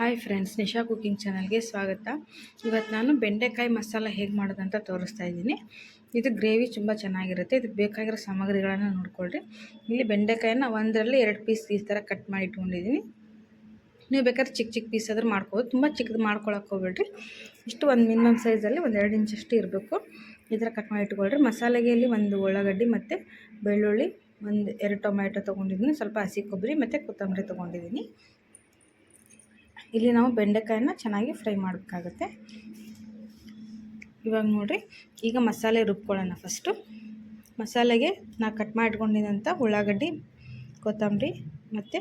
Hi friends, Nisha cooking ಚಾನಲ್ಗೆ ಸ್ವಾಗತ. ಇವತ್ತು ನಾನು ಬೆಂಡೆಕಾಯಿ ಮಸಾಲ ಹೇಗೆ ಮಾಡೋದಂತ ತೋರಿಸ್ತಾ ಇದ್ದೀನಿ. ಇದು ಗ್ರೇವಿ ತುಂಬ ಚೆನ್ನಾಗಿರುತ್ತೆ. ಇದಕ್ಕೆ ಬೇಕಾಗಿರೋ ಸಾಮಗ್ರಿಗಳನ್ನು ನೋಡ್ಕೊಳ್ರಿ. ಇಲ್ಲಿ ಬೆಂಡೆಕಾಯಿನ ಒಂದರಲ್ಲಿ ಎರಡು ಪೀಸ್ ಈ ಥರ ಕಟ್ ಮಾಡಿ ಇಟ್ಕೊಂಡಿದ್ದೀನಿ. ನೀವು ಬೇಕಾದ್ರೆ ಚಿಕ್ಕ ಚಿಕ್ಕ ಪೀಸ್ ಆದರೂ ಮಾಡ್ಕೋಬೋದು ತುಂಬ ಚಿಕ್ಕದು ಮಾಡ್ಕೊಳಕ್ಕೆ ಹೋಗ್ಬೇಡ್ರಿ. ಇಷ್ಟು ಒಂದು ಮಿನಿಮಮ್ ಸೈಜಲ್ಲಿ ಒಂದು ಎರಡು ಇಂಚಷ್ಟು ಇರಬೇಕು. ಈ ಥರ ಕಟ್ ಮಾಡಿ ಇಟ್ಕೊಳ್ರಿ. ಮಸಾಲೆಗೆ ಇಲ್ಲಿ ಒಂದು ಉಳ್ಳಾಗಡ್ಡಿ ಮತ್ತು ಬೆಳ್ಳುಳ್ಳಿ, ಒಂದು ಎರಡು ಟೊಮ್ಯಾಟೊ ತೊಗೊಂಡಿದ್ದೀನಿ. ಸ್ವಲ್ಪ ಹಸಿ ಕೊಬ್ಬರಿ ಮತ್ತು ಕೊತ್ತಂಬರಿ ತೊಗೊಂಡಿದ್ದೀನಿ. ಇಲ್ಲಿ ನಾವು ಬೆಂಡೆಕಾಯನ್ನ ಚೆನ್ನಾಗಿ ಫ್ರೈ ಮಾಡಬೇಕಾಗುತ್ತೆ. ಇವಾಗ ನೋಡಿರಿ, ಈಗ ಮಸಾಲೆ ರುಬ್ಕೊಳ್ಳೋಣ ಫಸ್ಟು ಮಸಾಲೆಗೆ ನಾ ಕಟ್ ಮಾಡಿಟ್ಕೊಂಡಿದ್ದಂಥ ಉಳ್ಳಾಗಡ್ಡಿ, ಕೊತ್ತಂಬರಿ ಮತ್ತು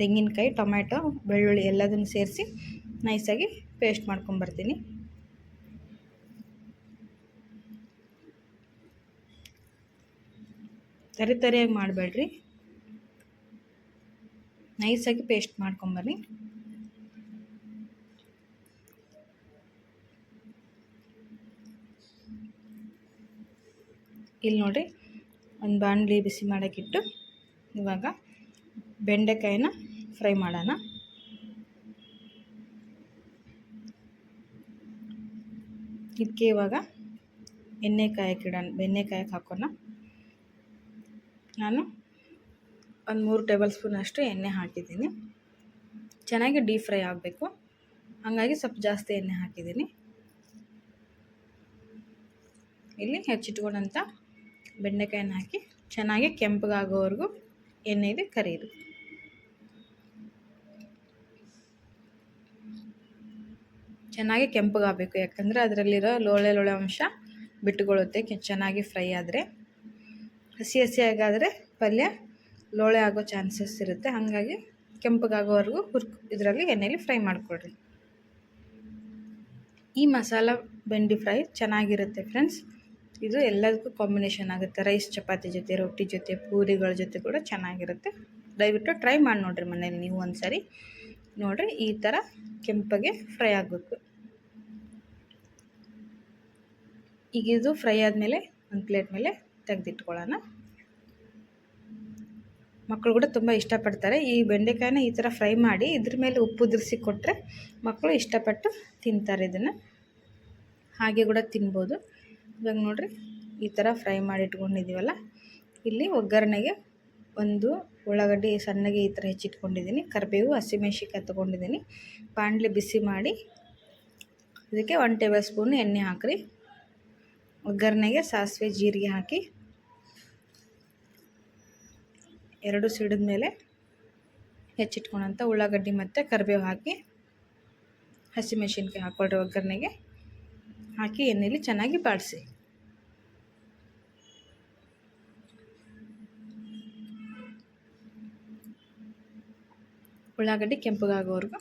ತೆಂಗಿನಕಾಯಿ, ಟೊಮ್ಯಾಟೊ, ಬೆಳ್ಳುಳ್ಳಿ ಎಲ್ಲದನ್ನು ಸೇರಿಸಿ ನೈಸಾಗಿ ಪೇಸ್ಟ್ ಮಾಡ್ಕೊಂಬರ್ತೀನಿ. ತರಿ ತರಿಯಾಗಿ ಮಾಡಬೇಡ್ರಿ. ನೈಸಾಗಿ ಪೇಸ್ಟ್ ಮಾಡ್ಕೊಂಬರ್ರಿ. ಇಲ್ಲಿ ನೋಡಿರಿ ಒಂದು ಬಾಣಲಿ ಬಿಸಿ ಮಾಡೋಕ್ಕಿಟ್ಟು ಇವಾಗ ಬೆಂಡೆಕಾಯಿನ ಫ್ರೈ ಮಾಡೋಣ. ಇದಕ್ಕೆ ಇವಾಗ ಎಣ್ಣೆ ಕಾಯಕ್ಕೆ ಇಡೋಣ ಬೆಣ್ಣೆ ಹಾಕೋಣ. ನಾನು ಒಂದು ಮೂರು ಟೇಬಲ್ ಸ್ಪೂನ್ ಅಷ್ಟು ಎಣ್ಣೆ ಹಾಕಿದ್ದೀನಿ. ಚೆನ್ನಾಗಿ ಡೀಪ್ ಫ್ರೈ ಆಗಬೇಕು. ಹಾಗಾಗಿ ಸ್ವಲ್ಪ ಜಾಸ್ತಿ ಎಣ್ಣೆ ಹಾಕಿದ್ದೀನಿ. ಇಲ್ಲಿ ಹೆಚ್ಚಿಟ್ಕೊಂಡಂಥ ಬೆಂಡೆಕಾಯಿನ ಹಾಕಿ ಚೆನ್ನಾಗಿ ಕೆಂಪಗಾಗೋವರೆಗೂ ಎಣ್ಣೆಗೆ ಕರಿಯಿರಿ. ಚೆನ್ನಾಗಿ ಕೆಂಪಗಾಗಬೇಕು, ಯಾಕಂದರೆ ಅದರಲ್ಲಿರೋ ಲೋಳೆ ಲೋಳೆ ಅಂಶ ಬಿಟ್ಟುಕೊಳ್ಳುತ್ತೆ ಚೆನ್ನಾಗಿ ಫ್ರೈ ಆದರೆ. ಹಸಿ ಹಸಿಯಾಗಾದರೆ ಪಲ್ಯ ಲೋಳೆ ಆಗೋ ಚಾನ್ಸಸ್ ಇರುತ್ತೆ, ಹಾಗಾಗಿ ಕೆಂಪಗಾಗೋವರೆಗೂ ಹುರ್ಕ್ ಇದರಲ್ಲಿ ಎಣ್ಣೆಯಲ್ಲಿ ಫ್ರೈ ಮಾಡಿಕೊಡ್ರಿ ಈ ಮಸಾಲ ಬೆಂಡಿ ಫ್ರೈ ಚೆನ್ನಾಗಿರುತ್ತೆ ಫ್ರೆಂಡ್ಸ್. ಇದು ಎಲ್ಲದಕ್ಕೂ ಕಾಂಬಿನೇಷನ್ ಆಗುತ್ತೆ. ರೈಸ್ ಚಪಾತಿ ಜೊತೆ, ರೊಟ್ಟಿ ಜೊತೆ, ಪೂರಿಗಳ ಜೊತೆ ಕೂಡ ಚೆನ್ನಾಗಿರುತ್ತೆ. ದಯವಿಟ್ಟು ಟ್ರೈ ಮಾಡಿ ನೋಡಿರಿ ಮನೇಲಿ ನೀವು ಒಂದು ಸರಿ ನೋಡಿರಿ ಈ ಥರ ಕೆಂಪಗೆ ಫ್ರೈ ಆಗಬೇಕು. ಈಗ ಇದು ಫ್ರೈ ಆದಮೇಲೆ ಒಂದು ಪ್ಲೇಟ್ ಮೇಲೆ ತೆಗೆದಿಟ್ಕೊಳ್ಳೋಣ. ಮಕ್ಕಳು ಕೂಡ ತುಂಬ ಇಷ್ಟಪಡ್ತಾರೆ. ಈ ಬೆಂಡೆಕಾಯಿನ ಈ ಥರ ಫ್ರೈ ಮಾಡಿ ಇದ್ರ ಮೇಲೆ ಉಪ್ಪು ಉದುರಿಸಿ ಕೊಟ್ಟರೆ ಮಕ್ಕಳು ಇಷ್ಟಪಟ್ಟು ತಿಂತಾರೆ ಇದನ್ನು. ಹಾಗೆ ಕೂಡ ತಿನ್ಬೋದು. ಇವಾಗ ನೋಡಿರಿ. ಈ ಥರ ಫ್ರೈ ಮಾಡಿ ಇಟ್ಕೊಂಡಿದ್ದೀವಲ್ಲ ಇಲ್ಲಿ ಒಗ್ಗರಣೆಗೆ ಒಂದು ಉಳ್ಳಾಗಡ್ಡಿ ಸಣ್ಣಗೆ ಈ ಥರ ಹೆಚ್ಚಿಟ್ಕೊಂಡಿದ್ದೀನಿ ಕರಿಬೇವು ಹಸಿಮೆಣ್ಸಿಕಾಯಿ ತೊಗೊಂಡಿದ್ದೀನಿ ಪಾಂಡ್ಲಿ ಬಿಸಿ ಮಾಡಿ ಇದಕ್ಕೆ ಒನ್ ಟೇಬಲ್ ಸ್ಪೂನ್ ಎಣ್ಣೆ ಹಾಕ್ರಿ. ಒಗ್ಗರಣೆಗೆ ಸಾಸಿವೆ, ಜೀರಿಗೆ ಹಾಕಿ ಎರಡು ಸಿಡಿದ ಮೇಲೆ ಹೆಚ್ಚಿಟ್ಕೊಂಡಂಥ ಉಳ್ಳಾಗಡ್ಡಿ ಮತ್ತು ಕರಿಬೇವು ಹಾಕಿ ಹಸಿಮೆಣ್ಸಿನ್ಕಾಯಿ ಹಾಕ್ಕೊಳ್ರಿ ಒಗ್ಗರಣೆಗೆ. ಹಾಕಿ ಎಣ್ಣೆಲಿ ಚೆನ್ನಾಗಿ ಬಾಡಿಸಿ. ಉಳ್ಳಾಗಡ್ಡಿ ಕೆಂಪಗಾಗೋವರೆಗೂ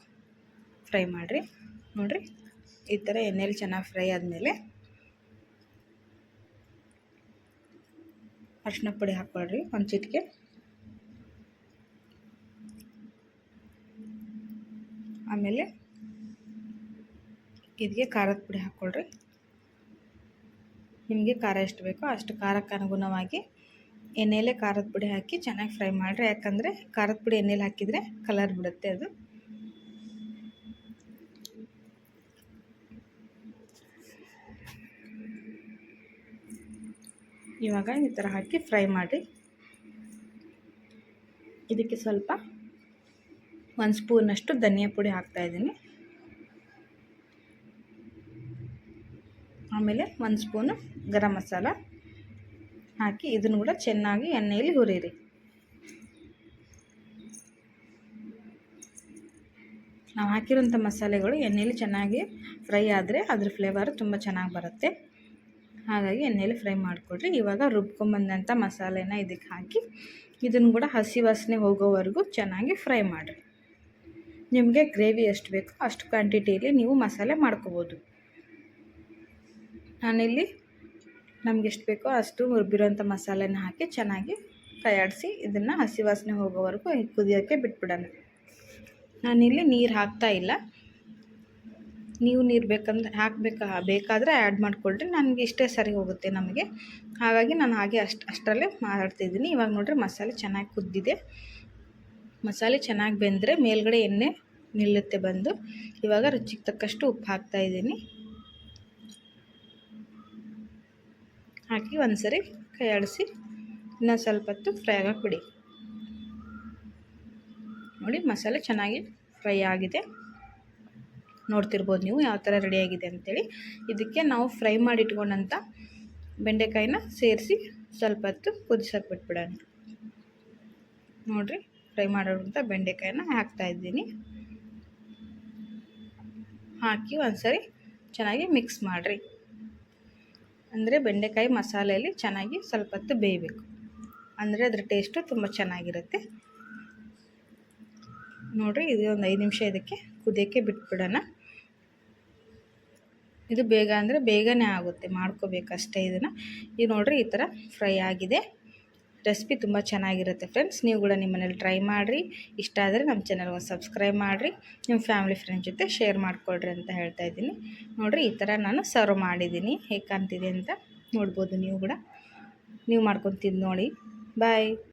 ಫ್ರೈ ಮಾಡಿರಿ. ನೋಡಿರಿ, ಈ ಥರ ಎಣ್ಣೆಲಿ ಚೆನ್ನಾಗಿ ಫ್ರೈ ಆದಮೇಲೆ ಅರಿಶಿನ ಪುಡಿ ಹಾಕ್ಕೊಳ್ರಿ ಒಂದು ಚಿಟಿಕೆ. ಆಮೇಲೆ ಇದಕ್ಕೆ ಖಾರದ ಪುಡಿ ಹಾಕ್ಕೊಳ್ರಿ. ನಿಮಗೆ ಖಾರ ಎಷ್ಟು ಬೇಕೋ ಅಷ್ಟು ಖಾರಕ್ಕೆ ಅನುಗುಣವಾಗಿ ಎಣ್ಣೆಯಲ್ಲೇ ಖಾರದ ಪುಡಿ ಹಾಕಿ ಚೆನ್ನಾಗಿ ಫ್ರೈ ಮಾಡಿರಿ. ಯಾಕಂದರೆ ಖಾರದ ಪುಡಿ ಎಣ್ಣೆಲಿ ಹಾಕಿದರೆ ಕಲರ್ ಬಿಡುತ್ತೆ ಅದು. ಇವಾಗ ಈ ಥರ ಹಾಕಿ ಫ್ರೈ ಮಾಡಿ ಇದಕ್ಕೆ ಸ್ವಲ್ಪ ಒಂದು ಸ್ಪೂನಷ್ಟು ಧನಿಯಾ ಪುಡಿ ಹಾಕ್ತಾಯಿದ್ದೀನಿ ಆಮೇಲೆ ಒಂದು ಸ್ಪೂನು ಗರಂ ಮಸಾಲ ಹಾಕಿ ಇದನ್ನು ಕೂಡ ಚೆನ್ನಾಗಿ ಎಣ್ಣೆಯಲ್ಲಿ ಹುರಿಯಿರಿ. ನಾವು ಹಾಕಿರೋಂಥ ಮಸಾಲೆಗಳು ಎಣ್ಣೆಯಲ್ಲಿ ಚೆನ್ನಾಗಿ ಫ್ರೈ ಆದರೆ ಅದ್ರ ಫ್ಲೇವರ್ ತುಂಬ ಚೆನ್ನಾಗಿ ಬರುತ್ತೆ. ಹಾಗಾಗಿ ಎಣ್ಣೆಯಲ್ಲಿ ಫ್ರೈ ಮಾಡಿಕೊಡ್ರಿ. ಇವಾಗ ರುಬ್ಕೊಂಬಂದಂಥ ಮಸಾಲೆನ ಇದಕ್ಕೆ ಹಾಕಿ ಇದನ್ನು ಕೂಡ ಹಸಿ ವಾಸನೆ ಹೋಗೋವರೆಗೂ ಚೆನ್ನಾಗಿ ಫ್ರೈ ಮಾಡಿರಿ. ನಿಮಗೆ ಗ್ರೇವಿ ಎಷ್ಟು ಬೇಕೋ ಅಷ್ಟು ಕ್ವಾಂಟಿಟಿಯಲ್ಲಿ ನೀವು ಮಸಾಲೆ ಮಾಡ್ಕೋಬೋದು. ನಾನಿಲ್ಲಿ ನಮ್ಗೆ ಎಷ್ಟು ಬೇಕೋ ಅಷ್ಟು ರುಬ್ಬಿರೋಂಥ ಮಸಾಲೆನ ಹಾಕಿ ಚೆನ್ನಾಗಿ ಕೈಯಾಡಿಸಿ ಇದನ್ನು ಹಸಿ ವಾಸನೆ ಹೋಗೋವರೆಗೂ ಕುದಿಯೋಕ್ಕೆ ಬಿಟ್ಬಿಡೋಣ. ನಾನಿಲ್ಲಿ ನೀರು ಹಾಕ್ತಾ ಇಲ್ಲ. ನೀವು ನೀರು ಬೇಕಂದ್ರೆ ಹಾಕಬೇಕಾ, ಬೇಕಾದರೆ ಆ್ಯಡ್ ಮಾಡಿಕೊಳ್ರಿ. ನನಗೆ ಇಷ್ಟೇ ಸರಿ ಹೋಗುತ್ತೆ ನಮಗೆ. ಹಾಗಾಗಿ ನಾನು ಹಾಗೆ ಅಷ್ಟು, ಅಷ್ಟರಲ್ಲೇ ಮಾಡ್ತಿದ್ದೀನಿ ಇವಾಗ ನೋಡಿರಿ ಮಸಾಲೆ ಚೆನ್ನಾಗಿ ಕುದ್ದಿದೆ. ಮಸಾಲೆ ಚೆನ್ನಾಗಿ ಬೆಂದರೆ ಮೇಲ್ಗಡೆ ಎಣ್ಣೆ ನಿಲ್ಲುತ್ತೆ ಬಂದು. ಇವಾಗ ರುಚಿಗೆ ತಕ್ಕಷ್ಟು ಉಪ್ಪು ಹಾಕ್ತಾ ಹಾಕಿ ಒಂದ್ಸರಿ ಕೈ ಆಡಿಸಿ ಇನ್ನೊಂದು ಸ್ವಲ್ಪ ಹೊತ್ತು ಫ್ರೈ ಆಗಕ್ಕೆ ಬಿಡಿ ನೋಡಿ, ಮಸಾಲೆ ಚೆನ್ನಾಗಿ ಫ್ರೈ ಆಗಿದೆ. ನೋಡ್ತಿರ್ಬೋದು ನೀವು ಯಾವ ಥರ ರೆಡಿಯಾಗಿದೆ ಅಂಥೇಳಿ ಇದಕ್ಕೆ ನಾವು ಫ್ರೈ ಮಾಡಿ ಇಟ್ಕೊಂಡಂಥ ಬೆಂಡೆಕಾಯಿನ ಸೇರಿಸಿ ಸ್ವಲ್ಪ ಹೊತ್ತು ಕುದಿಸೋಕೆ ಬಿಟ್ಬಿಡೋಣ. ನೋಡಿರಿ ಫ್ರೈ ಮಾಡೋಂಥ ಬೆಂಡೆಕಾಯಿನ ಹಾಕ್ತಾಯಿದ್ದೀನಿ ಹಾಕಿ ಒಂದ್ಸರಿ ಚೆನ್ನಾಗಿ ಮಿಕ್ಸ್ ಮಾಡಿರಿ. ಅಂದರೆ ಬೆಂಡೆಕಾಯಿ ಮಸಾಲೆಯಲ್ಲಿ ಚೆನ್ನಾಗಿ ಸ್ವಲ್ಪ ಹೊತ್ತು ಬೇಯಬೇಕು. ಅಂದರೆ ಅದ್ರ ಟೇಸ್ಟು ತುಂಬ ಚೆನ್ನಾಗಿರುತ್ತೆ. ನೋಡಿರಿ, ಇದು ಒಂದು ಐದು ನಿಮಿಷ ಇದಕ್ಕೆ ಕುದಿಯೋಕ್ಕೆ ಬಿಟ್ಬಿಡೋಣ. ಇದು ಬೇಗ ಅಂದರೆ ಬೇಗನೆ ಆಗುತ್ತೆ, ಮಾಡ್ಕೋಬೇಕಷ್ಟೇ ಇದನ್ನು. ಇದು ನೋಡಿರಿ, ಈ ಥರ ಫ್ರೈ ಆಗಿದೆ. ರೆಸಿಪಿ ತುಂಬ ಚೆನ್ನಾಗಿರುತ್ತೆ ಫ್ರೆಂಡ್ಸ್ ನೀವು ಕೂಡ ನಿಮ್ಮ ಮನೇಲಿ ಟ್ರೈ ಮಾಡಿರಿ. ಇಷ್ಟ ಆದರೆ ನಮ್ಮ ಚಾನಲ್ಗೆ ಸಬ್ಸ್ಕ್ರೈಬ್ ಮಾಡಿರಿ. ನಿಮ್ಮ ಫ್ಯಾಮಿಲಿ ಫ್ರೆಂಡ್ ಜೊತೆ ಶೇರ್ ಮಾಡಿಕೊಡ್ರಿ ಅಂತ ಹೇಳ್ತಾ ಇದ್ದೀನಿ. ನೋಡಿರಿ, ಈ ಥರ ನಾನು ಸರ್ವ್ ಮಾಡಿದ್ದೀನಿ. ಹೇಗೆ ಕಾಣ್ತಿದೆ ಅಂತ ನೋಡ್ಬೋದು ನೀವು ಕೂಡ. ನೀವು ಮಾಡ್ಕೊತಿದ್ದು ತಿಂದು ನೋಡಿ. ಬಾಯ್